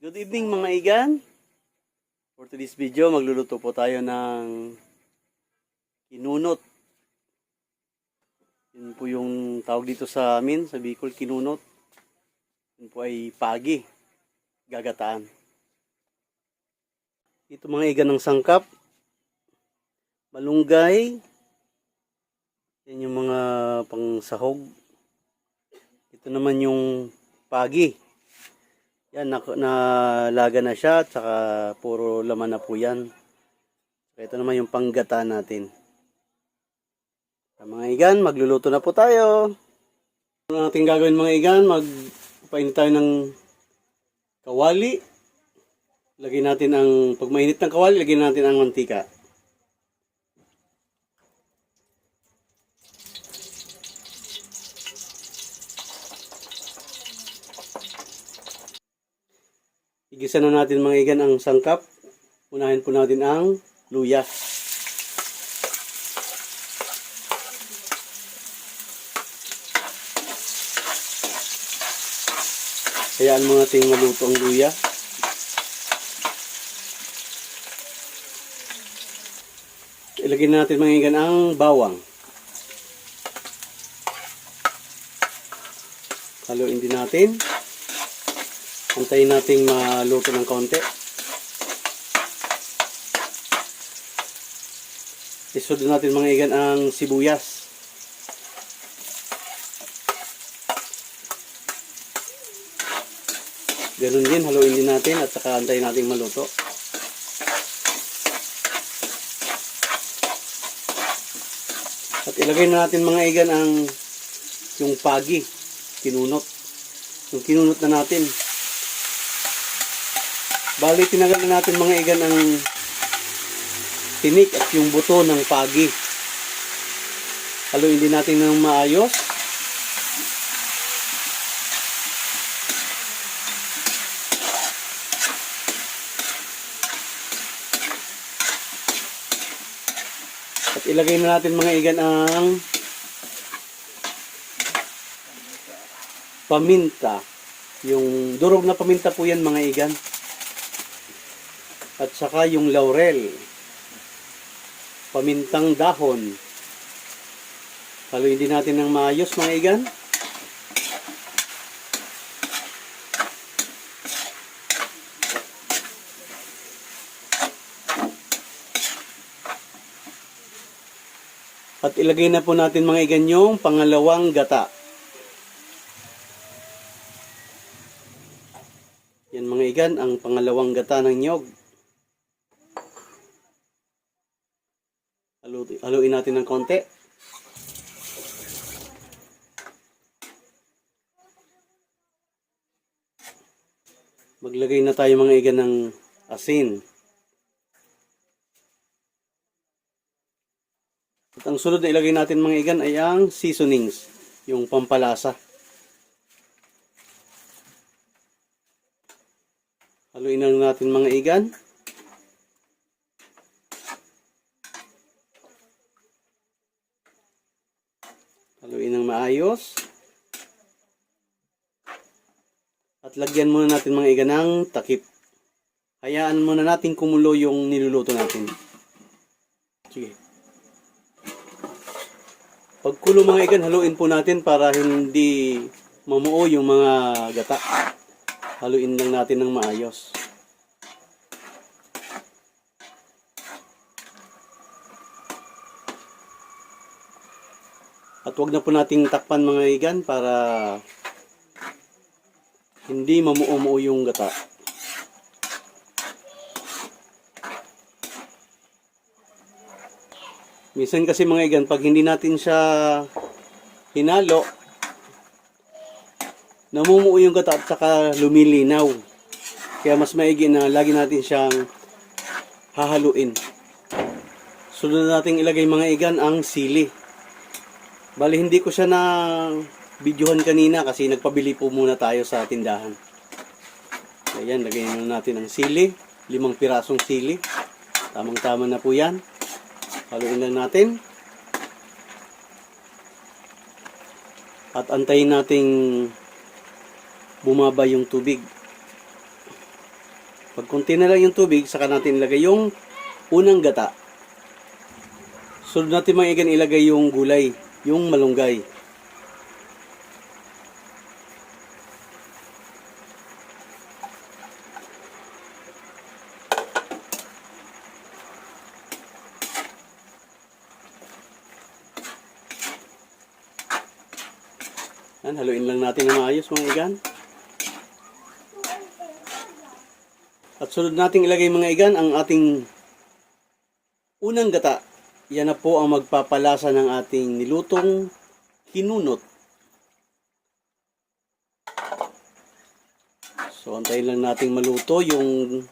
Good evening mga igan. For today's video, magluluto po tayo ng kinunot. Yun po yung tawag dito sa amin, sa Bicol, kinunot. Yun po ay pagi, gagataan. Ito mga igan ng sangkap, malunggay, yan yung mga pangsahog. Ito naman yung pagi. Yan, na, nalaga na siya, at saka puro laman na po yan. Ito naman yung panggata natin. Sa mga igan, magluluto na po tayo. Ano natin gagawin mga igan, magpainit tayo ng kawali. Lagyan natin ang, pag mainit ng kawali, lagyan natin ang mantika. Igisa na natin mga igan ang sangkap. Unahin po natin ang luya. Hayaan mo natin maluto ang luya. Ilagay na natin mga igan ang bawang. Haluin din natin. Antayin nating maluto ng konti. Isunod natin mga igan ang sibuyas. Ganun din, haluin din natin at saka antayin nating maluto. At ilagay na natin mga igan ang yung pagi, kinunot. Yung kinunot na natin. Bali, tinagal na natin mga igan ang tinik at yung buto ng pagi. Haluin din natin ng maayos. At ilagay na natin mga igan ang paminta. Yung durog na paminta po yan mga igan at saka yung laurel, pamintang dahon. Haluin din natin ng maayos mga igan. At ilagay na po natin mga igan yung pangalawang gata. Yan mga igan, ang pangalawang gata ng nyog. Haluin, natin ng konti. Maglagay na tayo mga igan ng asin. At ang sunod na ilagay natin mga igan ay ang seasonings, yung pampalasa. Haluin na natin mga igan. Haluin ng maayos. At lagyan muna natin mga iga ng takip. Hayaan muna natin kumulo yung niluluto natin. Sige. Pagkulo mga igan, haluin po natin para hindi mamuo yung mga gata. Haluin lang natin ng maayos. At wag na po nating takpan mga igan para hindi mamuo-muo yung gata. Minsan kasi mga igan, pag hindi natin siya hinalo, namumuo yung gata at saka lumilinaw. Kaya mas maigi na lagi natin siyang hahaluin. Sunod nating ilagay mga igan ang sili. Bali, hindi ko siya na videohan kanina kasi nagpabili po muna tayo sa tindahan. Ayan, lagyan na natin ang sili. Limang pirasong sili. Tamang-tama na po yan. Haluin lang natin. At antayin nating bumaba yung tubig. Pag kunti na lang yung tubig, saka natin ilagay yung unang gata. Sunod natin mga ilagay yung gulay, yung malunggay. Yan, haluin lang natin na maayos mga igan. At sunod nating ilagay mga igan ang ating unang gata. Yan na po ang magpapalasa ng ating nilutong kinunot. So antayin lang nating maluto yung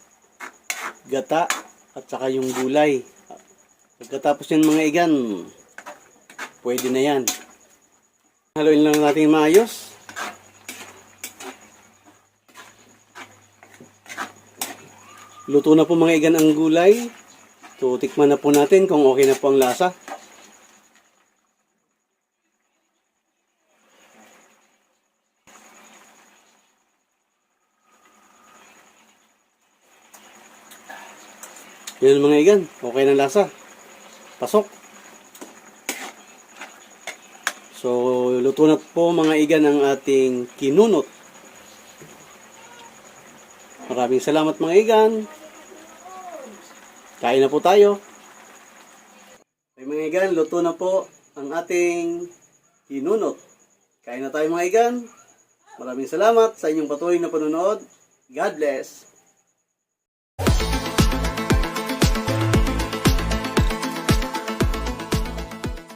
gata at saka yung gulay. Pagkatapos yan mga igan, pwede na yan. Haluin lang natin maayos. Luto na po mga igan ang gulay. So, tikman na po natin kung okay na po ang lasa. Yan mga igan, okay na lasa. Pasok. So, luto na po mga igan ang ating kinunot. Maraming salamat mga igan. Kain na po tayo. Ay mga igan, luto na po ang ating kinunot. Kain na tayo mga igan. Maraming salamat sa inyong patuloy na panonood. God bless.